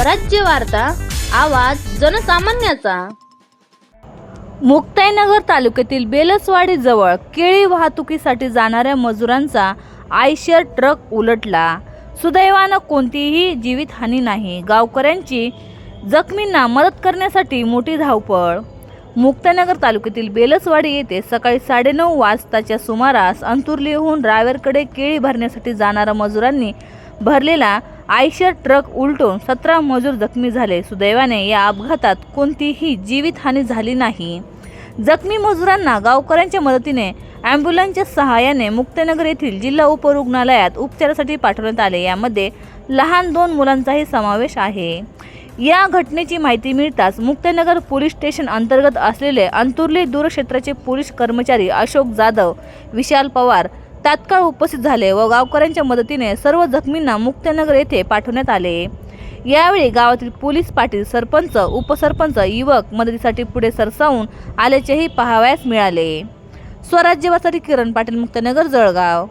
स्वराज्य वार्ता आवाज जनसामान्याचा. मुक्ताईनगर तालुक्यातील बेलसवाडी जवळ केळी वाहतुकीसाठी जाणाऱ्या मजुरांचा आयशर ट्रक उलटला. सुदैवानं कोणतीही जीवितहानी नाही. गावकऱ्यांची जखमींना मदत करण्यासाठी मोठी धावपळ. मुक्ताईनगर तालुक्यातील बेलसवाडी येथे सकाळी साडेनऊ वाजताच्या सुमारास अंतुर्लीहून रावेरकडे केळी भरण्यासाठी जाणाऱ्या मजुरांनी भरलेला आयशर ट्रक उलटून सतरा मजूर जखमी झाले. सुदैवाने या अपघातात कोणतीही जीवितहानी झाली नाही. जखमी मजुरांना गावकऱ्यांच्या मदतीने ॲम्ब्युलन्सच्या सहाय्याने मुक्तनगर येथील जिल्हा उपरुग्णालयात उपचारासाठी पाठवण्यात आले. यामध्ये लहान दोन मुलांचाही समावेश आहे. या घटनेची माहिती मिळताच मुक्तनगर पोलीस स्टेशन अंतर्गत असलेले अंतुर्ली दूरक्षेत्राचे पोलीस कर्मचारी अशोक जाधव विशाल पवार तात्काळ उपस्थित झाले व गावकऱ्यांच्या मदतीने सर्व जखमींना मुक्तनगर येथे पाठवण्यात आले. यावेळी गावातील पोलीस पाटील सरपंच उपसरपंच युवक मदतीसाठी पुढे सरसावून आल्याचेही पाहावयास मिळाले. स्वराज्यवासाठी किरण पाटील मुक्तनगर जळगाव.